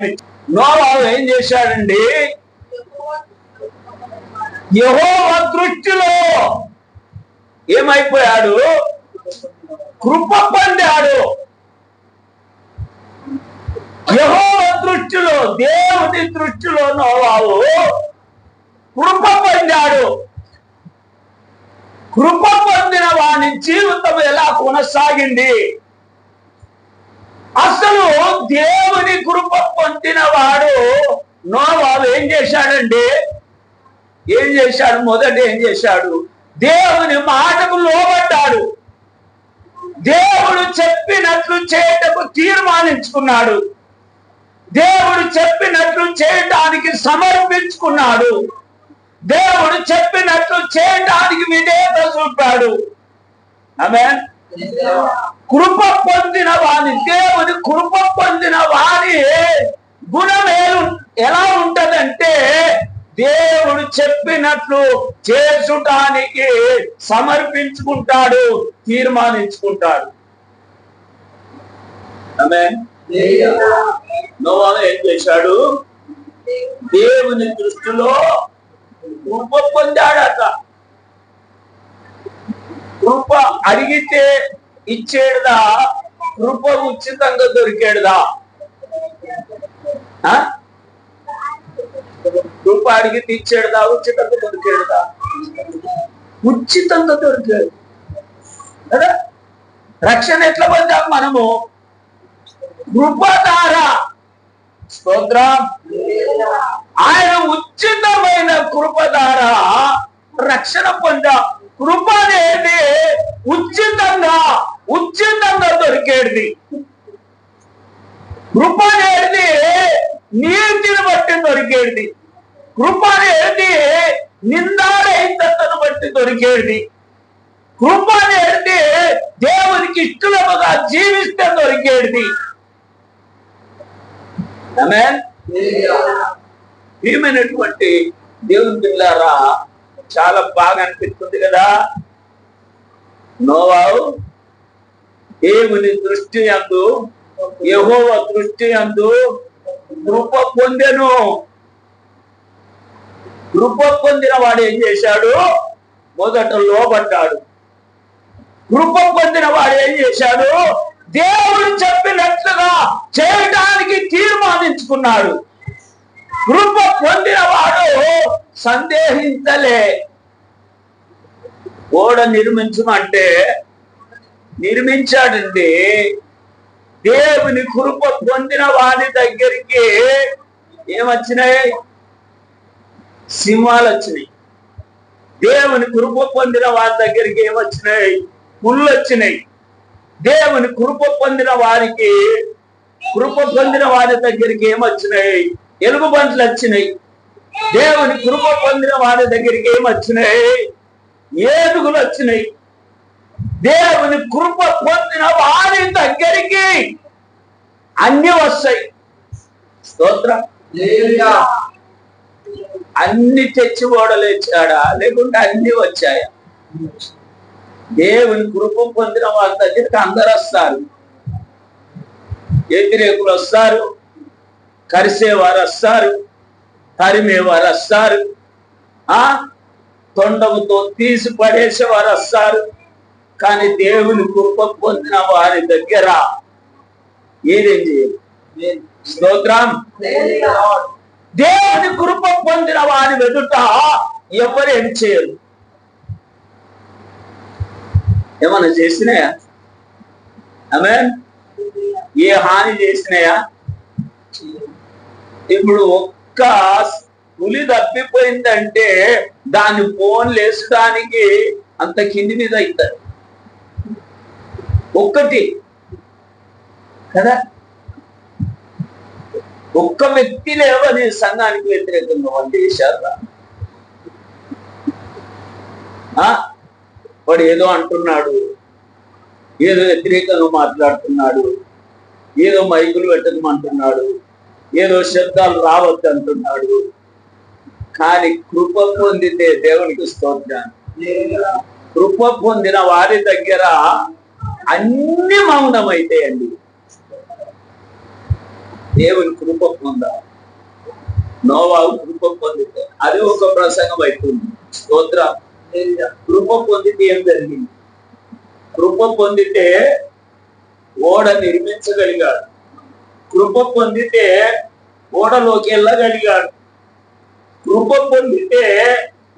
నోవాహు ఏం చేశాడండి? యెహోవా దృష్టిలో ఏమైపోయాడు? కృప పొందాడు. యెహోవా దృష్టిలో దేవుని దృష్టిలో నోవాహు కృప పొందాడు. కృప పొందిన వాని జీవితం ఎలా కొనసాగింది? అసలు దేవుని కృప పొందిన వాడు నోవాలు ఏం చేశాడండి? ఏం చేశాడు? మొదట ఏం చేశాడు? దేవుని మాటకు లోబడ్డాడు. దేవుడు చెప్పినట్లు చేయటకు తీర్మానించుకున్నాడు. దేవుడు చెప్పినట్లు చేయటానికి సమర్పించుకున్నాడు. దేవుడు చెప్పినట్లు చేయటానికి విధేయత చూపాడు. ఆమె కృప పొందిన వాని దేవుని కృప పొందిన వాని గుణమేలు ఎలా ఉంటదంటే దేవుడు చెప్పినట్లు చేసుటానికి సమర్పించుకుంటాడు తీర్మానించుకుంటాడు. నోవాను ఏం చేశాడు? దేవుని దృష్టిలో కృప పొందాడట. కృప అడిగితే ఇచ్చేడుదా? కృప ఉచితంగా దొరికేడుదా? కృప అడిగితే ఇచ్చేడుదా? ఉచితంగా దొరికేడుదా? ఉచితంగా దొరికేడు. కదా? రక్షణ ఎట్లా పొందాం మనము? కృప ద్వారా స్తోత్రం. ఆయన ఉచితమైన కృప ద్వారా రక్షణ పొందాం. కృప అనేది ఉచితంగా ఉచితంగా దొరికేది కృప అనేది నీతిని బట్టి దొరికేది కృప అనేది నిందారహితను బట్టి దొరికేది కృప అనేది దేవునికి ఇష్టముగా జీవిస్తే దొరికేది ఆమేన్ ఏమైనటువంటి దేవుని పిల్లారా చాలా బాగా అనిపిస్తుంది కదా? నోవావు దేవుని దృష్టి అందు యహోవ దృష్టి అందు కృప పొందెను. కృప పొందిన వాడు ఏం చేశాడు? మొదట లోబడ్డాడు. కృప పొందిన వాడు ఏం చేశాడు? దేవుడు చెప్పినట్లుగా చేయటానికి తీర్మానించుకున్నాడు. కృప పొందినవాడు సందేహించలే. ఓడ నిర్మించమంటే నిర్మించాడండి దేవుని కృప పొందిన వాడి దగ్గరికి ఏమొచ్చినాయి? సింహాలు వచ్చినాయి దేవుని కృప పొందిన వారి దగ్గరికి ఏమొచ్చినాయి? పుళ్ళు వచ్చినాయి దేవుని కృప పొందిన వారికి కృప పొందిన వారి దగ్గరికి ఏమొచ్చినాయి? ఎలుగుబంట్లు వచ్చినాయి. దేవుని కృప పొందిన వారి దగ్గరికి ఏమొచ్చినాయి ఏనుగులు వచ్చినాయి. దేవుని కృప పొందిన వారి దగ్గరికి అన్ని వస్తాయి. స్తోత్రం. అన్ని తెచ్చి ఓడలేచాడా లేకుంటే అన్ని వచ్చాయా? దేవుని కృప పొందిన వాళ్ళ దగ్గరికి అందరు వస్తారు. వ్యతిరేకులు వస్తారు. కరిసేవారు వస్తారు తరిమేవారు వస్తారు ఆ? తొండముతో తీసి పడేసేవారు వస్తారు కానీ దేవుని కృప పొందిన వారి దగ్గర ఏదేం చేయాలి? స్తోత్రం. దేవుని కృప పొందిన వారి వెదుట ఎవరు ఏం చేయరు? ఏమన్నా చేసినాయా? ఆమె ఏ హాని చేసినాయా? ఇప్పుడు ఒక్క పులి తప్పిపోయిందంటే దాన్ని ఫోన్ లేసడానికి అంత కింది మీద అవుతారు ఒక్కటి కదా? ఒక్క వ్యక్తి లేవని సంఘానికి వ్యతిరేకంగా వాళ్ళు చేశారు వాడు ఏదో అంటున్నాడు ఏదో వ్యతిరేకంగా మాట్లాడుతున్నాడు ఏదో మైకులు పెట్టకమంటున్నాడు ఏదో శబ్దాలు రావద్దు అంటున్నాడు కానీ కృప పొందితే దేవునికి స్తోత్రం కృప పొందిన వారి దగ్గర అన్ని మౌనమైతాయండి దేవుని కృప పొందాలి. నోవావు కృప పొందితే అది ఒక ప్రసంగం అయిపోయింది. స్తోత్ర. కృప పొందితే ఏం జరిగింది? కృప పొందితే ఓడ నిర్మించగలిగాడు. కృప పొందితే ఓడలోకి వెళ్ళగలిగాడు. కృప పొందితే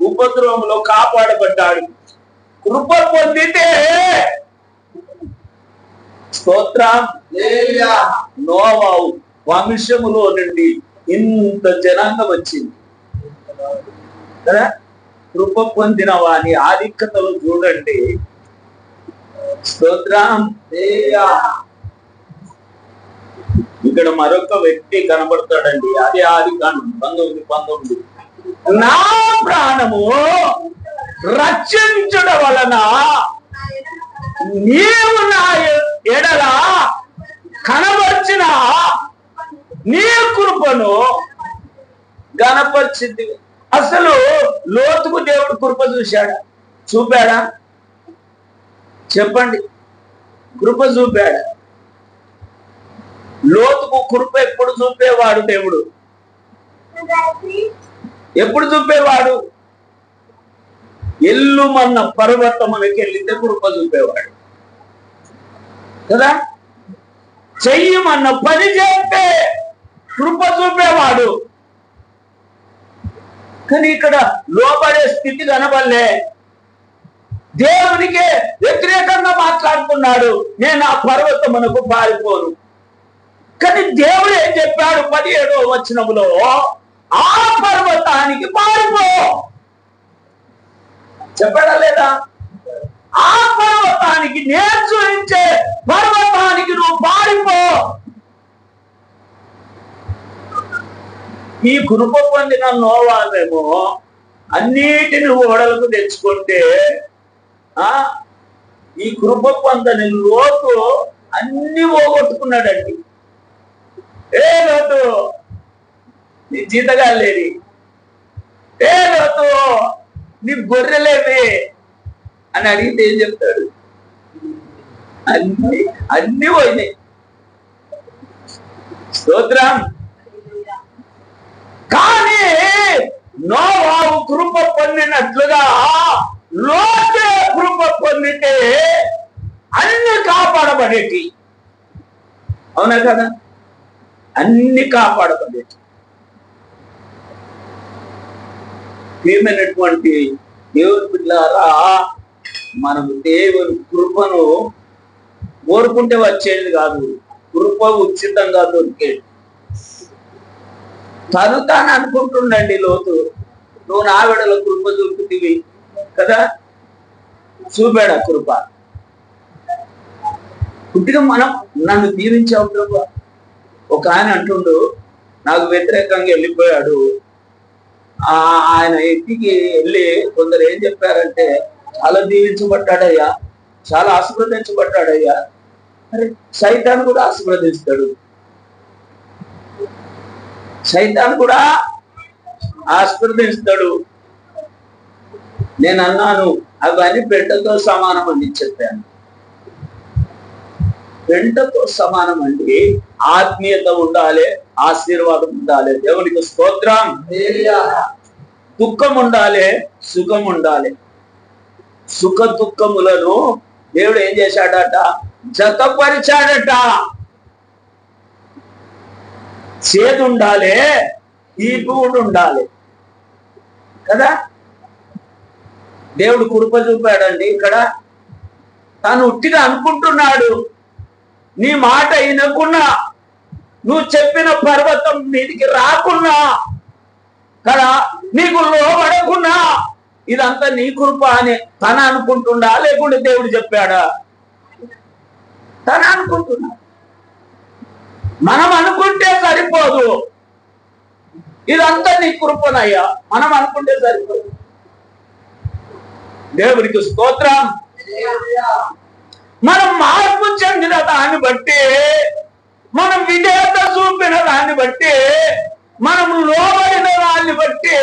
ఉపద్రవంలో కాపాడబడ్డాడు. కృప పొందితే స్తోత్రం నోవావు వంశములో నుండి ఇంత జనాంగం వచ్చింది. కదా? కృప పొందిన వాని ఆధిక్యతలు చూడండి. స్తోత్రం. ఇక్కడ మరొక వ్యక్తి కనబడతాడండి. అదే ఆది కాండం పంతొమ్మిది పంతొమ్మిది. నా ప్రాణము రక్షించడ వలన నీవు నా ఎడల కనబర్చిన నీ కృపను గనపరిచింది అసలు లోతుకు దేవుడు కృప చూశాడా? చూపాడా? చెప్పండి. కృప చూపాడా? మనకు కృప ఎప్పుడు చూపేవాడు దేవుడు? ఎప్పుడు చూపేవాడు? ఎల్లు మన పర్వతమునకి వెళ్ళితే కృప చూపేవాడు. కదా? చెయ్యమన్న పని చేస్తే కృప చూపేవాడు. కానీ ఇక్కడ లోపడే స్థితి కనబడలే. దేవునికి వ్యతిరేకంగా మాట్లాడుతున్నాడు. నేను ఆ పర్వతమునకు పారిపోను. కానీ దేవుడు ఏం చెప్పాడు? పదిహేడో వచనంలో ఆ పర్వతానికి మారిపో చెప్పడా లేదా? ఆ పర్వతానికి నేను చూపించే పర్వతానికి నువ్వు మారిపో. ఈ కృప పొందిన నోవాలేమో అన్నిటిని ఓడలకు తెచ్చుకుంటే ఆ ఈ కృప పొందని లోతు అన్ని పోగొట్టుకున్నాడండి. ఏ లోతు నీ జీతగాలేరి ఏ లోతు నీ గొర్రెలేవి అని అడిగితే ఏం చెప్తాడు? అన్ని అన్ని పోయినాయి. స్తోత్రం. కానీ నోవావు కృప పొందినట్లుగా లోతే కృప పొందితే అన్ని కాపాడబడేటి. అవునా కదా? అన్ని కాపాడబడేటి ప్రియమైనటువంటి దేవుని పిల్లారా మనం దేవుని కృపను కోరుకుంటే వచ్చేది కాదు కృప ఉచితంగా దొరికేది. తను తాను అనుకుంటుండండి లోతు నువ్వు నా విడలో కృప చూపుతీవి కదా? చూపాడు కృప? పుట్టిన మనం నన్ను దీవించావు ప్రభు. ఒక ఆయన అంటుండు నాకు వ్యతిరేకంగా వెళ్ళిపోయాడు. ఆ ఆయన ఇంటికి వెళ్ళి కొందరు ఏం చెప్పారంటే చాలా దీవించబడ్డాడయ్యా చాలా ఆశీర్వదించబడ్డాడయ్యా. అరే సైతాన్ని కూడా ఆశీర్వదిస్తాడు. సైతాన్ని కూడా ఆశీర్వదిస్తాడు. నేను అన్నాను అవన్నీ పెంటతో సమానం అని చెప్పాను. పెంటతో సమానం అండి ఆత్మీయత ఉండాలి ఆశీర్వాదం ఉండాలి. దేవునికి స్తోత్రం. దుఃఖం ఉండాలి సుఖం ఉండాలి. సుఖ దుఃఖములను దేవుడు ఏం చేశాడట? జతపరిచాడట. చేదు ఉండాలి తీపి కూడా ఉండాలి. కదా? దేవుడు కృప చూపాడండి. ఇక్కడ తాను ఉట్టిగా అనుకుంటున్నాడు. నీ మాట వినకున్నా నువ్వు చెప్పిన పర్వతం మీదికి రాకున్నా కదా నీకు లోబడకున్నా ఇదంతా నీ కృప అని తన అనుకుంటుండా? లేకుంటే దేవుడు చెప్పాడా? తన అనుకుంటున్నా మనం అనుకుంటే సరిపోదు. ఇదంతా నీ కృపనయ్యా. మనం అనుకుంటే సరిపోదు. దేవుడికి స్తోత్రం. మనం మార్పు చెందిన దాన్ని బట్టి మనం విధేయత చూపిన దాన్ని బట్టి మనం లోబడిన దాన్ని బట్టి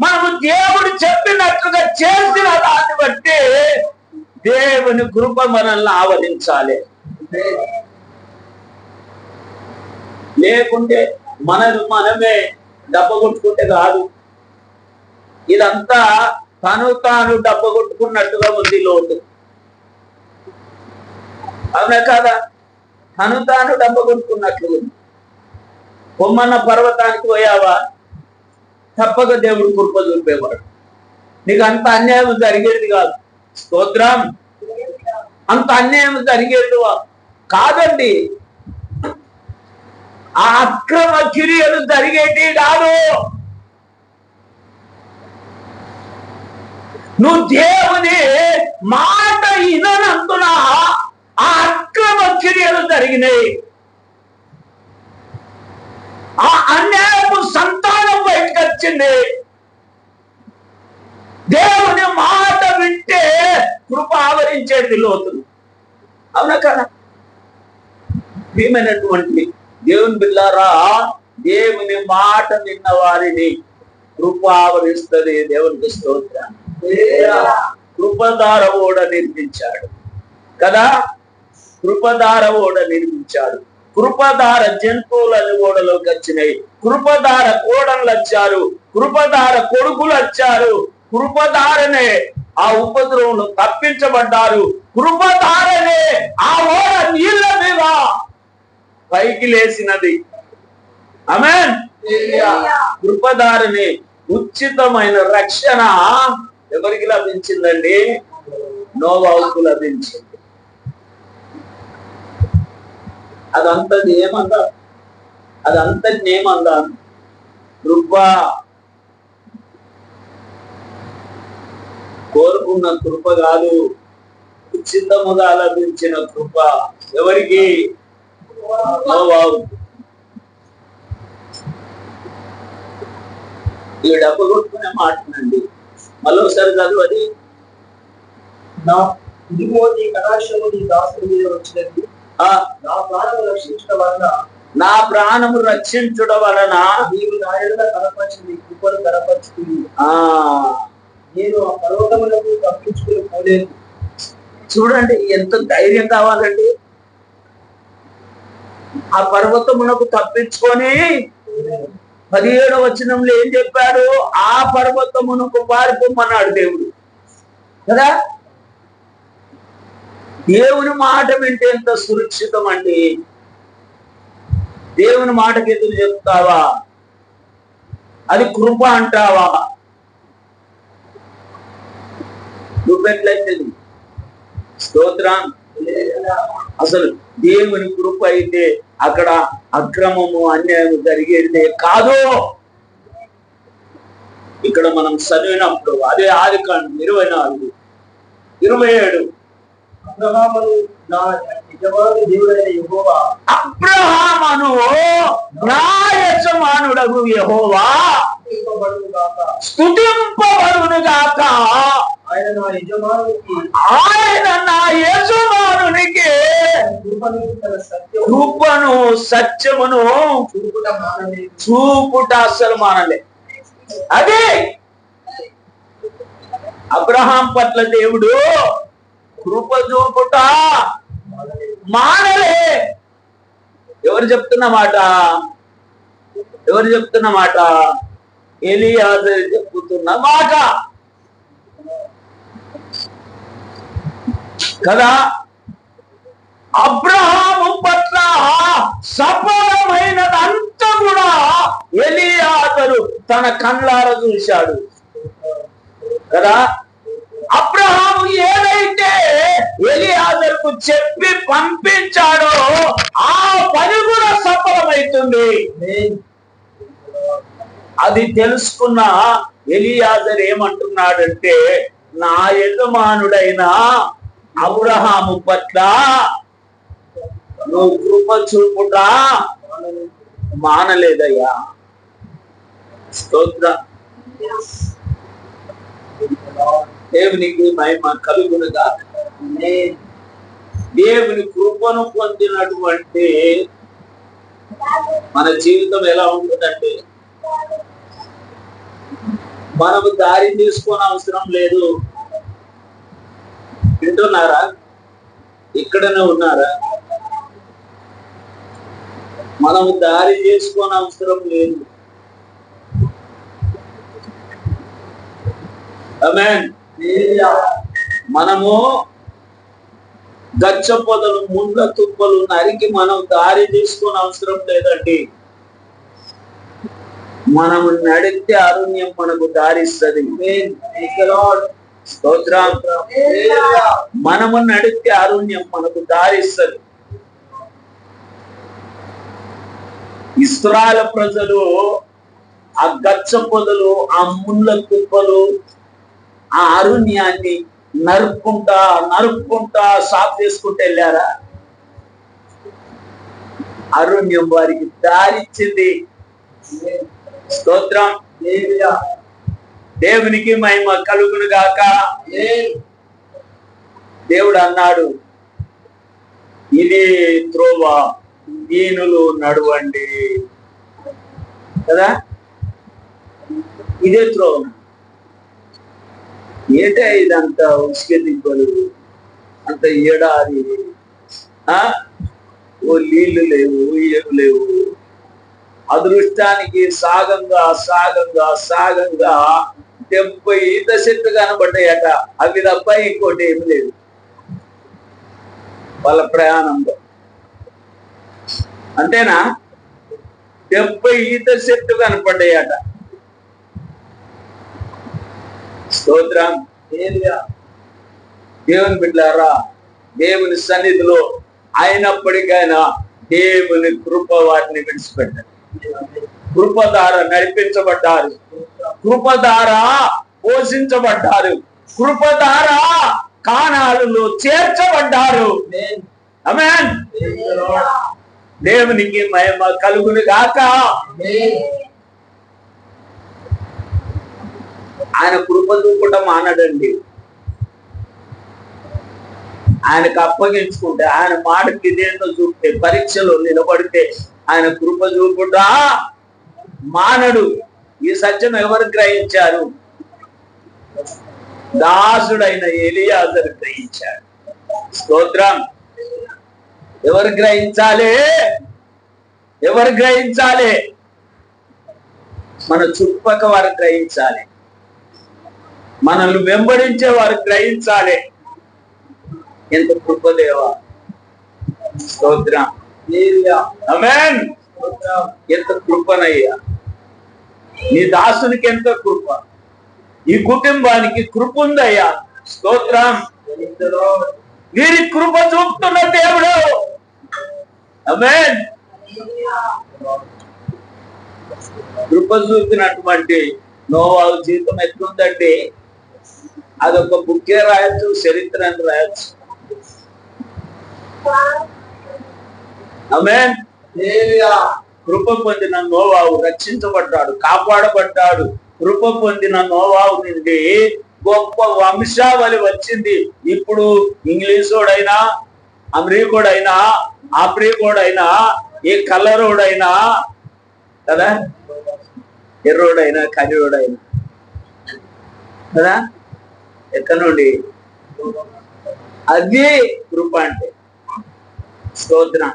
మనము దేవుడు చెప్పినట్లుగా చేసిన దాన్ని బట్టి దేవుని కృప మనల్ని ఆవరించాలి. లేకుంటే మనది మనమే డబ్బ కొట్టుకుంటే కాదు. ఇదంతా తను తాను డబ్బ కొట్టుకున్నట్టుగా ఉంది లోటు. అవునా కాదా తను తాను డబ్బ ఉంది. కొమ్మన్న పర్వతానికి పోయావా? తప్పక దేవుడు కృప చూపేవాడు. నీకు అంత అన్యాయం జరిగేది కాదు. స్తోత్రం. అంత అన్యాయం జరిగేది కాదండి. ఆ అక్రమ క్రియలు జరిగేటి కాదు. నువ్వు దేవుని మాయ ఇదనందున ఆ అక్రమ క్రియలు జరిగినాయి. ఆ అన్యాయపు సంతానం బయటకు వచ్చింది. దేవుని మాట వింటే కృప ఆవరించేది లోతులు. అవునా కదా? భీమైనటువంటి దేవుని బిల్లారా దేవుని మాట నిన్న వారిని కృప ఆవరిస్తుంది దేవునికి స్తోత్ర. కృపధార కూడా నిర్మించాడు కదా? కృపదార ఓడ నిర్మించాడు. కృపదార జంతువులని ఓడలోకి వచ్చినాయి కృపదార కోడళ్ళు వచ్చారు. కృపదార కొడుకులు వచ్చారు. కృపదారనే ఆ ఉపద్రవంలో తప్పించబడ్డారు. కృపదారనే ఆ ఓడ నీళ్ళ మీద పైకి లేచినది. ఆమెన్. కృపదారని ఉచితమైన రక్షణ ఎవరికి లభించిందండి? నోవావుకు లభించింది. అదంతది ఏమందా అదంతటి ఏమందా కృప. కోరుకున్న కృప కాదు. ఉచితముగా లభించిన కృప ఎవరికి? ఈ డబ్బు కొట్టుకునే మాటనండి మళ్ళీ ఒకసారి చదువు అది. నా ఇదిగో నీ కళాశాల నీ దాసుల మీద వచ్చినట్టు నా ప్రాణము రక్షించడం వలన నా ప్రాణము రక్షించుట వలన నీవు నా ఎడల కనపరిచిన నీ కృపను కనపరుచుతుంది ఆ. నేను ఆ పర్వతములకు తప్పించుకుని పోలేదు. చూడండి ఎంత ధైర్యం కావాలండి. ఆ పర్వతమునకు తప్పించుకొని పదిహేడవ వచనంలో ఏం చెప్పాడు? ఆ పర్వతమునకు పారిపోమన్నాడు దేవుడు. కదా? దేవుని మాట వింటే ఎంత సురక్షితం అండి దేవుని మాటకి ఎదురు చెప్తావా? అది కృప అంటావా? నువ్వెట్లయితే స్తోత్రం? అసలు దేవుని కృప అయితే అక్కడ అక్రమము అన్యాయము జరిగేదే కాదు. ఇక్కడ మనం చదివినప్పుడు అదే ఆది కాండం ఇరవై నాలుగు ఇరవై ఏడు అబ్రహామును నా యజమాని దేవుడైన యెహోవా. అబ్రహామను నా యజమానుడగు యెహోవా. స్తుతింపబడును గాక ఆయన నా యజమానికి ఆయన నా యజమానునికి కృపను సత్యమును చూపుట అసలు మానలే. అదే అబ్రహాం పట్ల దేవుడు కృప చూపుట మానలే. ఎవరు చెప్తున్న మాట? ఎవరు చెప్తున్న మాట? ఎలియాజరు చెప్పుతున్న మాట. కదా? అబ్రహాము పట్ల సఫలమైనదంతా కూడా ఎలియాజరు తన కళ్ళార చూశాడు. కదా? అబ్రహాము ఏదైతే ఎలియాజరుకు చెప్పి పంపించాడో ఆ పని కూడా సఫలమైతుంది. అది తెలుసుకున్న ఎలియాజర్ ఏమంటున్నాడంటే నా యజమానుడైన అబ్రహాము పట్ల నువ్వు కృప చూపుట మానలేదయ్యా. స్తోత్ర. దేవునికి మహిమ కలుగునుగా. దేవుని కృపను పొందినటువంటి మన జీవితం ఎలా ఉంటుందంటే మనము దారి తీసుకోని అవసరం లేదు. వింటున్నారా? ఇక్కడనే ఉన్నారా? మనం దారి చేసుకోని అవసరం లేదు. అమెండ్ మనము గచ్చ పొదలు ముండ్ల తుప్పలు నరికి మనం దారి తీసుకొని అవసరం లేదండి. మనము నడితే అరుణ్యం మనకు దారిస్తుంది స్తోత్రం మనము నడితే అరుణ్యం మనకు దారిస్తుంది ఇస్రాయల ప్రజలు ఆ గచ్చ పొదలు ఆ ముళ్ళ తుప్పలు ఆ అరుణ్యాన్ని నరుక్కుంటా నరుక్కుంటా సాఫ్ చేసుకుంటూ వెళ్ళారా? అరుణ్యం వారికి దారిచ్చింది. స్తోత్రం. దేవునికి మహిమ కలుగును గాక. దేవుడు అన్నాడు ఇది త్రోవ దీనులు నడవండి. కదా? ఇదే త్రోవ. ఏంటే ఇదంతా ఉసుక అంత ఏడాది ఆ? ఓ నీళ్ళు లేవు ఏమి లేవు. అదృష్టానికి సాగంగా సాగంగా సాగంగా డెబ్బై ఈత కనబడ్డాయట. అవి తప్ప ఇంకోటి ఏమి లేదు. వాళ్ళ ప్రయాణంలో. అంతేనా? డెబ్బై ఈత చెట్లు కనపడ్డాయట స్తోత్రం. దేవుని బిడ్డారా దేవుని సన్నిధిలో అయినప్పటికైనా దేవుని కృప వారిని విడిచిపెట్టారు కృప ద్వారా నడిపించబడ్డారు. కృప ద్వారా పోషించబడ్డారు. కృప ద్వారా కానాలలో చేర్చబడ్డారు. దేవునికి మహిమ కలుగును గాక ఆయన కృప చూపడం మానడండి. ఆయనకు అప్పగించుకుంటే ఆయన మాటకి ఇదేంటో చూపితే పరీక్షలో నిలబడితే ఆయన కృప చూపుట మానడు. ఈ సత్యం ఎవరు గ్రహించారు? దాసుడైన ఎలియాజరు గ్రహించాడు స్తోత్రం. ఎవరు గ్రహించాలి? ఎవరు గ్రహించాలి? మన చుట్టుపక్క వారు గ్రహించాలి. మనల్ని వెంబడించే వారు గ్రహించాలి. ఎంత కృపదేవా? స్తోత్రం. అమెన్ ఎంత కృపనయ్యా. నీ దాసునికి ఎంత కృప. ఈ కుటుంబానికి కృప ఉందయ్యా. స్తోత్రం. వీరి కృప చూపుతున్న దేవుడు. అమెన్ కృప చూపినటువంటి నోవాళ్ళ జీవితం ఎట్లుందంటే అదొక బుక్కే రాయొచ్చు చరిత్ర అని రాయొచ్చు. అమెన్ కృప పొందిన నోవావు రక్షించబడ్డాడు కాపాడబడ్డాడు. కృప పొందిన నోవావు నుండి గొప్ప వంశావళి వచ్చింది. ఇప్పుడు ఇంగ్లీషోడైనా అమెరికోడైనా ఆఫ్రికోడైనా ఏ కలరోడైనా కదా? ఎర్రోడైనా కరియోడైనా కదా? ఎక్కడి నుండి? అది కృప అంటే. స్తోత్ర.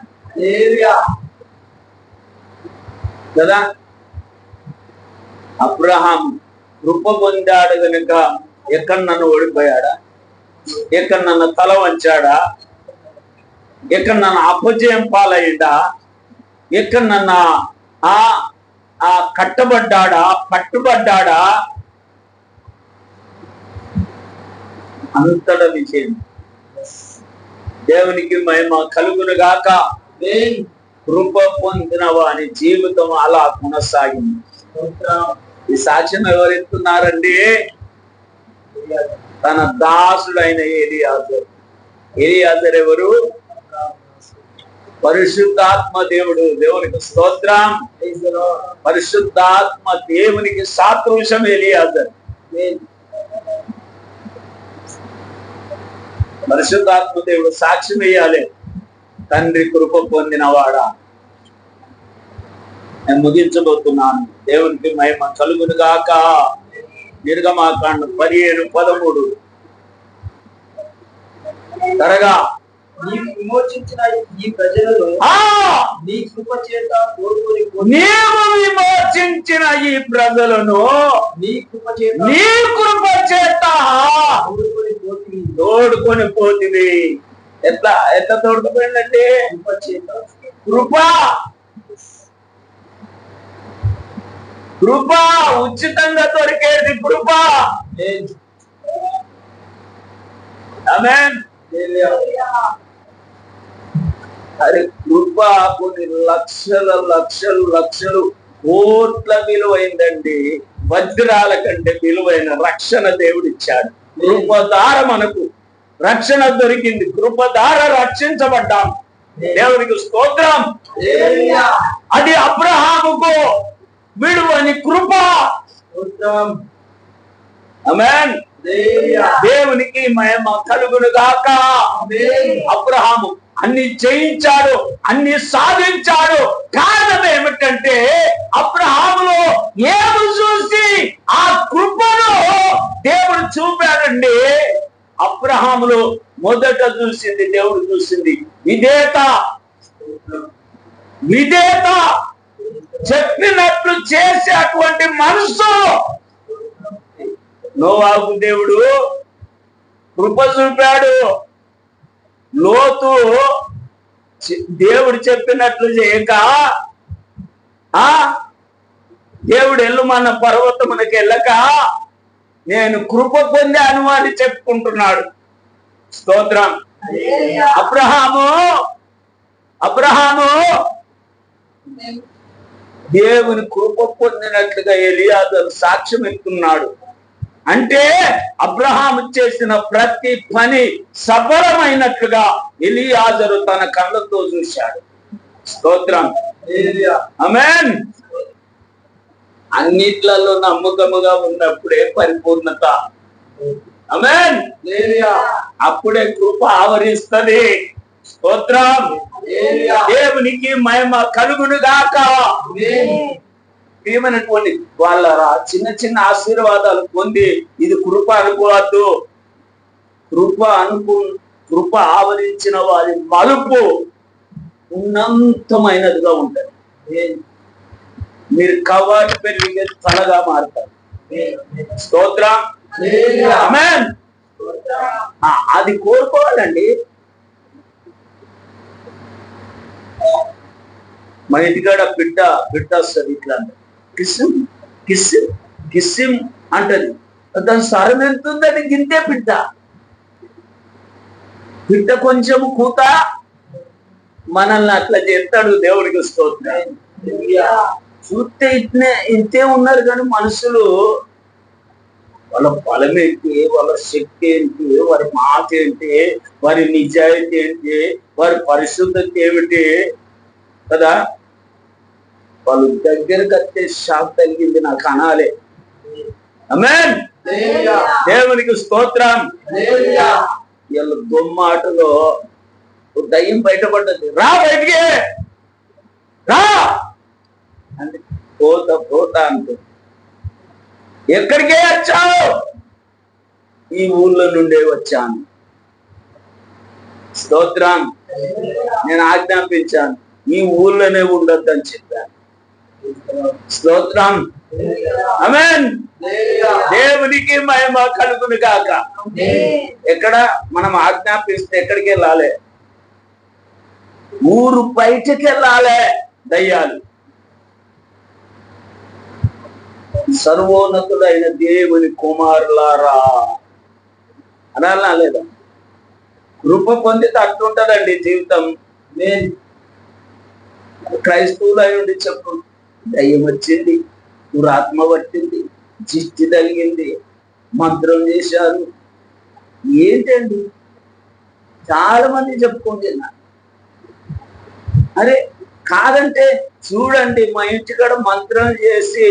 కదా? అబ్రహాం కృప పొందాడు గనుక ఎక్కడ నన్ను ఓడిపోయాడా? ఎక్కడ నన్ను తల వంచాడా? ఎక్కడ నన్ను అపజయం పాలయ్యడా ఎక్కడ నన్ను ఆ ఆ కట్టబడ్డాడా పట్టుబడ్డాడా? అంతట విజయం దేవునికి మహిమ కలుగును గాక కృప పొందిన వాని జీవితం అలా కొనసాగింది. ఈ సాక్ష్యం ఎవరెత్తున్నారండి తన దాసుడైన ఏలియాజర్ ఏలియాజర్ ఎవరు? పరిశుద్ధాత్మ దేవుడు. దేవునికి స్తోత్రం. పరిశుద్ధాత్మ దేవునికి సాదృశ్యం ఏలియాజర్ పరిశుద్ధాత్మ దేవుడు సాక్ష్యం వేయాలి. తండ్రి కృప పొందినవాడా? నేను ముగించబోతున్నాను. దేవునికి మహిమ కలుగును గాక. నిర్గమాకాండం పదిహేడు పదమూడు. త్వరగా నీవు విమోచించిన ఈ ప్రజలను ఆ! నీ కృప చేత కోరుకొని పోయి నీవు విమోచించిన ఈ ప్రజలను నీ కృప చేత నీ కృప చేత కోరుకొని పోయి తోడుకొని పోతివి. ఎట్లా? ఎట్లా తోడుకుపోయిందండి? కృప చేత కృప. కృప ఉచితంగా దొరికేది కృప. ఆమేన్. అరే కృప కొన్ని లక్షల లక్షలు లక్షలు కోట్ల విలువైందండి. వజ్రాల కంటే విలువైన రక్షణ దేవుడు ఇచ్చాడు కృప ద్వారా మనకు. రక్షణ దొరికింది. కృప ద్వారా రక్షించబడ్డాం. దేవునికి స్తోత్రం. అది అబ్రహాముకు విడువని కృప. దేవునికి మహిమ కలుగును గాక. అబ్రహాము అన్ని జయించాడు అన్ని సాధించాడు. కారణం ఏమిటంటే అబ్రహాములో ఏమి చూసి ఆ కృపను దేవుడు చూపాడండి. అబ్రహాములు మొదట చూసింది దేవుడు చూసింది విధేత. విధేత చెప్పినట్లు చేసేటువంటి మనసు. నోవాకు దేవుడు కృప చూపాడు. లోతు దేవుడు చెప్పినట్లు చేయక ఆ? దేవుడు ఎల్లుమన్న పర్వతమునకు వెళ్ళక నేను కృప పొందాను అని చెప్పుకుంటున్నాడు. స్తోత్రం. అబ్రహాము అబ్రహాము దేవుని కృప పొందినట్లుగా ఎలియాజరు సాక్ష్యం ఇస్తున్నాడు అంటే అబ్రహాము చేసిన ప్రతి పని సఫలమైనట్లుగా ఎలియాజరు తన కళ్ళతో చూశాడు స్తోత్రం. అమెన్ అన్నిట్లలో నమ్మకముగా ఉన్నప్పుడే పరిపూర్ణత అమెన్. అప్పుడే కృప ఆవరిస్తది స్తోత్రం. దేవునికి మహిమ కలుగును గాక. ప్రియమైనటువంటి వాళ్ళ రా- చిన్న చిన్న ఆశీర్వాదాలు పొంది ఇది కృప అనుకోవద్దు. కృప అనుకు కృప ఆవరించిన వారి మలుపు ఉన్నంతమైనదిగా ఉంటది. మీరు కవాటి పెరిగే తలగా మారుతారు. స్తోత్ర? అది కోరుకోవాలండి. మన ఇంటికాడ బిడ్డ బిడ్డ వస్తుంది ఇట్లా కిస్సిం కిస్సిం కిస్సిం అంటది. దాని స్వరం ఎంతుందని గింతే బిడ్డ బిడ్డ కొంచెం కూత మనల్ని అట్లా చేస్తాడు దేవుడికి స్తోత్రం. చూస్తే ఇట్నే ఇంతే ఉన్నారు కానీ మనుషులు వాళ్ళ బలం ఏంటి? వాళ్ళ శక్తి ఏంటి? వారి మాట ఏంటి? వారి నిజాయితీ ఏంటి? వారి పరిశుద్ధత ఏమిటి? కదా? వాళ్ళు దగ్గరకు వస్తే షాక్ తగిలింది నాకు అనాలే. హల్లెలూయా. దేవునికి స్తోత్రం. వీళ్ళ బొమ్మాటలో ఓ దయ్యం బయటపడ్డది. రా బయటికి. రా. అంటే పోత పోత అంటుంది ఎక్కడికే వచ్చావు? ఈ ఊళ్ళో నుండే వచ్చాను. స్తోత్రం. నేను ఆజ్ఞాపించాను. ఈ ఊళ్ళోనే ఉండొద్దని చెప్పాను. స్తోత్రం. అమెన్ దేవునికి మహిమ కలుగును కాక ఎక్కడ మనం ఆజ్ఞాపిస్తే ఎక్కడికి వెళ్ళాలి ఊరు బయటికి వెళ్ళాలి దయ్యాలు. సర్వోన్నతుడైన దేవుని కుమారులారా. అనాలనా లేదా? కృప పొందితే అట్లుంటదండి జీవితం. క్రైస్తవులు అయి ఉండి చెప్పు. దయ్యం వచ్చింది దురాత్మ పట్టింది జిష్టి తగిలింది మంత్రం చేశారు. ఏంటండి? చాలా మంది చెప్పుకోండి అరే కాదంటే చూడండి మా ఇంటికాడ మంత్రం చేసి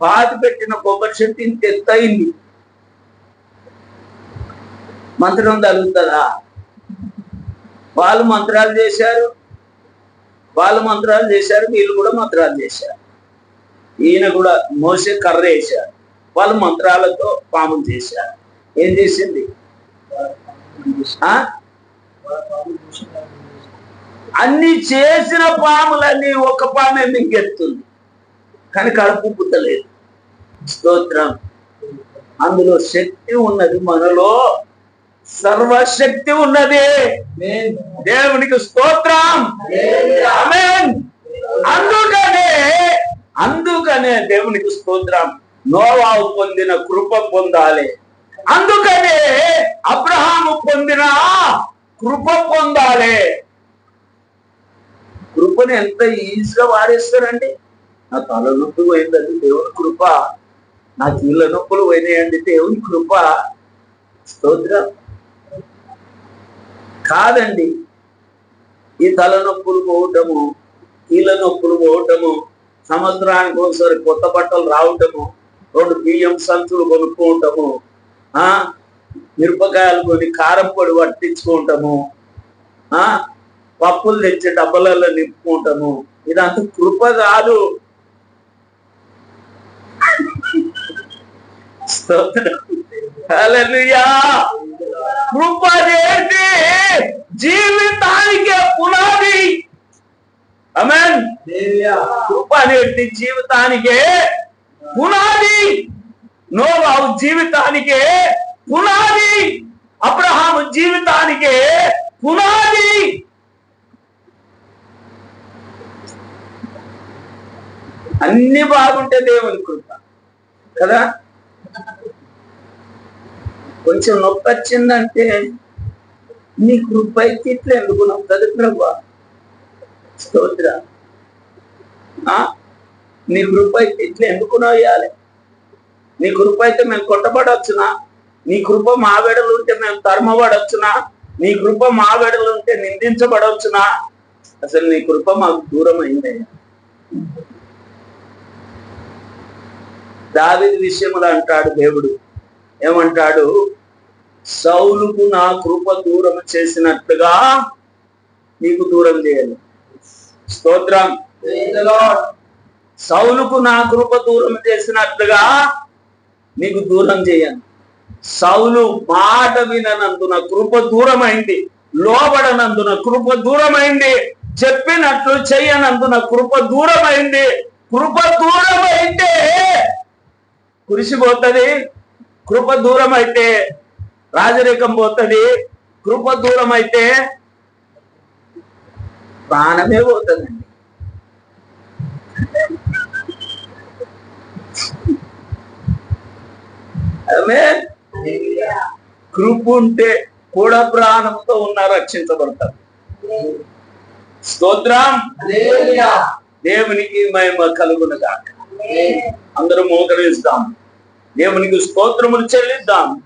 పాతి పెట్టిన కొబ్బరి చెట్టు ఇంత ఎత్తయింది మంత్రం తగులుతుందా? వాళ్ళు మంత్రాలు చేశారు వాళ్ళు మంత్రాలు చేశారు వీళ్ళు కూడా మంత్రాలు చేశారు. ఈయన కూడా మోసే కర్ర వేశారు వాళ్ళు మంత్రాలతో పాములు చేశారు. ఏం చేసింది? అన్ని చేసిన పాములన్నీ ఒక పామే మింగెత్తుంది. కానీ కడుపు పుట్టలేదు. స్తోత్రం. అందులో శక్తి ఉన్నది మనలో. సర్వశక్తి ఉన్నది. దేవునికి స్తోత్రం. ఆమేన్. అందుకనే దేవునికి స్తోత్రం. నోవావు పొందిన కృప పొందాలి. అందుకనే అబ్రహాము పొందిన కృప పొందాలి. కృపని ఎంత ఈజీగా వాడేస్తారండి? నా తల నొప్పి పోయిందండి దేవుని కృప. నా కీళ్ళ నొప్పులు పోయినాయండి దేవుని కృప. స్తోత్రం. కాదండి ఈ తలనొప్పులు పోవటము కీళ్ళ నొప్పులు పోవటము సంవత్సరానికి ఒకసారి కొత్త బట్టలు రావటము రెండు బియ్యం సంచులు కొనుక్కుంటాము ఆ? మిరపకాయలు కొని కారం పొడి పట్టించుకుంటాము ఆ? పప్పులు తెచ్చి డబ్బలలో నింపుకుంటాము ఇదంతా కృప కాదు. కృప జీవితానికే పునాది. అమెన్ కృప అనేది జీవితానికే పునాది. నోవావు జీవితానికే పునాది. అబ్రహాము జీవితానికే పునాది. అన్ని బాగుంటే దేవుని కృప. కదా? కొంచెం నొప్పి వచ్చిందంటే నీ కృప అయితే ఇట్లా ఎందుకు నొప్పది ప్రభా. స్తోత్ర. నీ కృప ఇట్లా ఎందుకు నోయాలి నీ కృప అయితే మేము కొట్టబడవచ్చునా నీ కృప మా వెడలు ఉంటే మేము తరమబడవచ్చునా నీ కృప మా వెడలు ఉంటే నిందించబడవచ్చునా అసలు నీ కృప మాకు దూరం అయిందయ్యా దావిది విషయములు అంటాడు దేవుడు. ఏమంటాడు? సౌలుకు నా కృప దూరం చేసినట్లుగా నీకు దూరం చేయాలి. స్తోత్రం. సౌలుకు నా కృప దూరం చేసినట్లుగా నీకు దూరం చేయను. సౌలు మాట విననందున కృప దూరమైంది లోబడనందున కృప దూరమైంది చెప్పినట్లు చెయ్యనందున కృప దూరమైంది కృప దూరమైతే కురిసిపోతుంది కృప దూరం అయితే రాజరికం పోతుంది కృప దూరం ప్రాణమే పోతుందండి. ఆమె కృప ఉంటే కూడా ప్రాణంతో ఉన్న రక్షించబడతారు. స్తోత్రం. దేవునికి మహిమ కలుగునగా అందరూ మోకరిస్తాం. దేవునికి స్తోత్రములు చెల్లిద్దాం.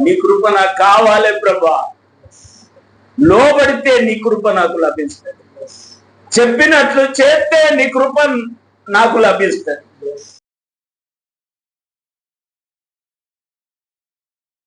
నీ కృప నాకు కావాలి ప్రభా. లోబడితే నీ కృప నాకు లభిస్తుంది. చెప్పినట్లు చేస్తే నీ కృప నాకు లభిస్తుంది.